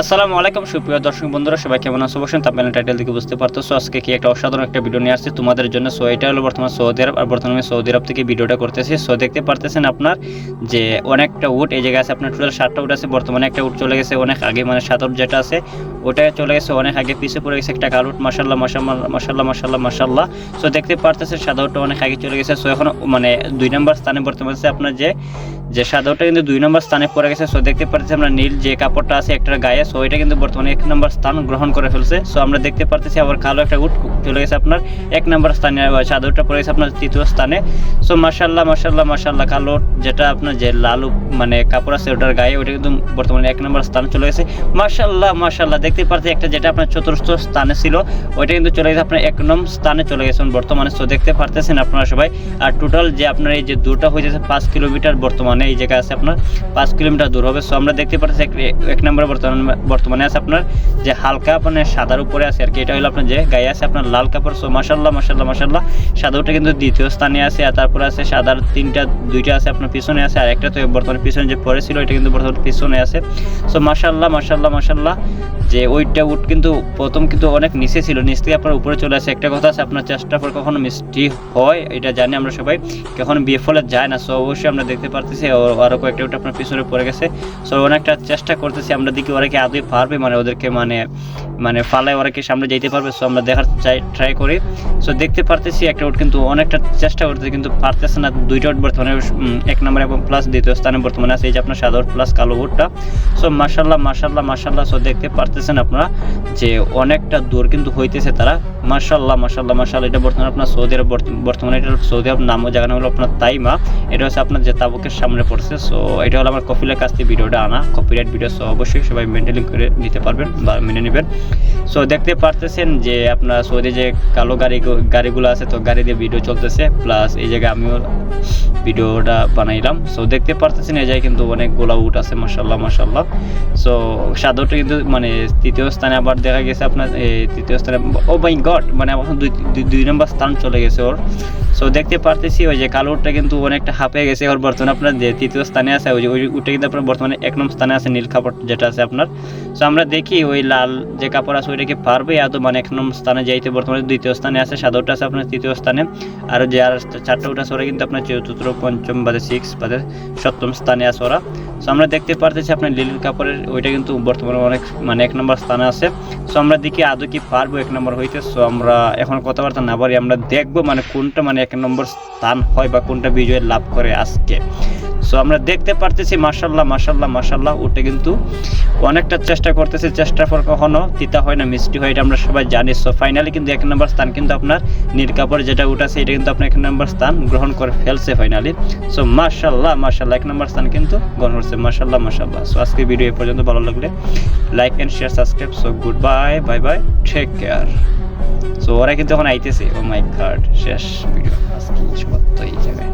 আসসালামু আলাইকুম, সুপ্রিয় দর্শক বন্ধুরা, সবাই কেমন আছো? বসেন তাপমানে টাইটেল থেকে বুঝতে পারতেছো। আজকে কি একটা অসাধারণ একটা ভিডিও নিয়ে আসছি। তোমাদের জন্য সো এটা হলো বর্তমান সৌদি আরব আর বর্তমানে সৌদি আরব থেকে ভিডিওটা করতেছি। সো দেখতে পারতেছেন আপনার যে অনেকটা উট, এই জায়গায় আছে আপনার টোটাল সাতটা উট আছে। বর্তমানে একটা উট চলে গেছে অনেক আগে মানে সাত উট যেটা আছে, ওটা চলে গেছে অনেক আগে। পিছে পড়ে গেছে একটা কাল উট। মাসাল্লাহ মাসাল্লাহ মাসাল্লাহ মাসাল্লাহ সো দেখতে পারতেছে সাদা উটটা অনেক আগে চলে গেছে। সো এখন মানে দুই নম্বর স্থানে বর্তমানে আছে আপনার যে যে সাদাটা কিন্তু দুই নম্বর স্থানে পড়ে গেছে। সো দেখতে পাচ্ছি আমরা নীল যে কাপড়টা আছে একটার গায়ে। সো এটা কিন্তু বর্তমানে এক নম্বর স্থান গ্রহণ করে ফেলছে। সো আমরা দেখতে পারতেছি আবার কালো একটা উট চলে গেছে আপনার এক নম্বর স্থানে সাদাটা পড়ে গেছে আপনার তৃতীয় স্থানে। সো মার্শাল্লাহ মার্শাল্লাহ মার্শাল্লাহ কালো যেটা আপনার যে লাল মানে কাপড় আছে ওটার গায়ে, ওটা কিন্তু বর্তমানে এক নম্বর স্থানে চলে গেছে। মার্শাল্লাহ মার্শাল্লাহ দেখতে পাচ্ছি একটা যেটা আপনার চতুর্থ স্থানে ছিল, ওইটা কিন্তু চলে গেছে আপনার এক নম্বর স্থানে চলে গেছেন বর্তমানে। সো দেখতে পারতেছেন আপনারা সবাই। আর টোটাল যে আপনার এই যে দুটা হয়ে যাচ্ছে পাঁচ কিলোমিটার বর্তমানে। এই জায়গায় আছে আপনার পাঁচ কিলোমিটার দূর হবে। সো আমরা দেখতে পাচ্ছি এক- নম্বরে বর্তমানে বর্তমানে আছে আপনার যে হালকা মানে সাদার উপরে আছে আর কি এটা হলো আপনার যে গায়ে আছে আপনার লাল কাপড়। সো মাসাল্লাহ মাসাল্লাহ মাসাল্লাহ সাদাটা কিন্তু দ্বিতীয় স্থানে আছে আর তারপরে আছে সাদার তিনটা, দুইটা আছে আপনার পিছনে আছে আর একটা তো বর্তমানে পিছনে যে পরে ছিল এটা কিন্তু বর্তমানে পিছনে আছে। সো মাসাল্লাহ মাসাল্লাহ মাসাল্লাহ যে ওইটা উট কিন্তু প্রথম কিন্তু অনেক নিচে ছিল, নিচ থেকে আপনার উপরে চলে আসে। একটা কথা আছে, আপনার চেষ্টা পর কখনো মিষ্টি হয়, এটা জানি আমরা সবাই। কখনো বিয়ে ফলে যায় না সো অবশ্যই আমরা দেখতে পারতেছি আরও কয়েকটা উট আপনার পিছনে পড়ে গেছে। সো অনেকটা চেষ্টা করতেছি, আমরা দেখি ওরা কি আদৌ পারবে মানে ওদেরকে মানে মানে ফালায় ওরা কি সামনে যেতে পারবে সো আমরা দেখার চাই ট্রাই করি। সো দেখতে পারতেছি, একটা উট কিন্তু অনেকটা চেষ্টা করতেছে, কিন্তু পারতেছে না। দুইটা উট বর্তমানে এক নম্বর এবং প্লাস দ্বিতীয় স্থানে বর্তমানে আছে, এই যে আপনার সাদা উট প্লাস কালো উটটা সো মার্শাল্লাহ মার্শাল্লাহ মার্শাল্লাহ সো দেখতে পারতেছেন আপনারা যে অনেকটা দূর কিন্তু হইতেছে তারা। মার্শাল্লাহ মার্শাল্লাহ মার্শাল্লাহ এটা বর্তমানে আপনার সৌদি আরব বর্তমানে এটা সৌদি আরব নামও জায়গা হলো আপনার তাইমা, এটা হচ্ছে আপনার যে তাবুকের সামনে পড়ছে। সো এটা হলো আমার কপিলের কাছ থেকে ভিডিওটা আনা। কপিরাইট ভিডিও সো অবশ্যই সবাই মেনটেন করে নিতে পারবেন বা মেনে নেবেন। সো দেখতে পারতেছেন যে আপনার সৌদি যে কালো গাড়ি, গাড়িগুলো আছে, তো গাড়ি দিয়ে ভিডিও চলতেছে। প্লাস এই জায়গায় আমিও ভিডিওটা বানাইলাম। সো দেখতে পারতেছেন এই জায়গায় কিন্তু অনেকগুলো উট আছে মাসাল্লাহ মাসাল্লাহ সো সাদরটা কিন্তু মানে তৃতীয় স্থানে আবার দেখা গেছে আপনার, এই তৃতীয় স্থানে। ও মাই গড মানে এখন দুই দুই- নম্বর স্থান চলে গেছে ওর। সো দেখতে পারতেছি ওই যে কালো উটটা কিন্তু অনেকটা হাঁপে গেছে। ওর বর্তমানে আপনার যে তৃতীয় স্থানে আছে, ওই যে ওই উটটা কিন্তু আপনার বর্তমানে এক নম্বর স্থানে আছে, নীল কাপড় যেটা আছে আপনার। সো আমরা দেখি ওই লাল যে কাপড় আছে ওইটা কি পারবে এত মানে এক নম্বর স্থানে যাইতে। বর্তমানে দ্বিতীয় স্থানে আছে সাদাটা আছে আপনার তৃতীয় স্থানে। আর যে আর চারটা উঠা আছে, ওরা কিন্তু আপনার চতুর্থ, পঞ্চম বাদে সিক্স বাদে সপ্তম স্থানে আছে ওরা। সো আমরা দেখতে পারতেছি আপনার লিলির কাপড়ের, ওইটা কিন্তু বর্তমানে অনেক মানে এক নম্বর স্থানে আছে। সো আমরা দেখি আদৌ কি পারব এক নম্বর হইতে। সো আমরা এখন কথাবার্তা না পারি আমরা দেখব মানে কোনটা মানে এক নম্বর স্থান হয় বা কোনটা বিজয় লাভ করে আজকে। সো আমরা দেখতে পারতেছি মার্শাল্লাহ মার্শাল্লাহ মার্শাল্লাহ ওটা কিন্তু অনেকটা চেষ্টা করতেছে চেষ্টার পর কখনো তিতা হয় না, মিষ্টি হয়, এটা আমরা সবাই জানি। সো ফাইনালি কিন্তু এক নম্বর স্থান কিন্তু আপনার নীল কাপড় যেটা উঠাছে, এটা কিন্তু আপনার এক নম্বর স্থান গ্রহণ করে ফেলছে ফাইনালি সো মার্শাল্লাহ মার্শাল্লাহ এক নম্বর স্থান কিন্তু গ্রহণ করছে মার্শাল্লাহ মার্শাল্লাহ সো আজকে ভিডিও এ পর্যন্ত, ভালো লাগলে like and share subscribe so good bye bye bye take care so ওরা কিন্তু এখন আইতেছে ও মাই গাড শেষ ভিডিও আজকে সত্য এই জায়গায়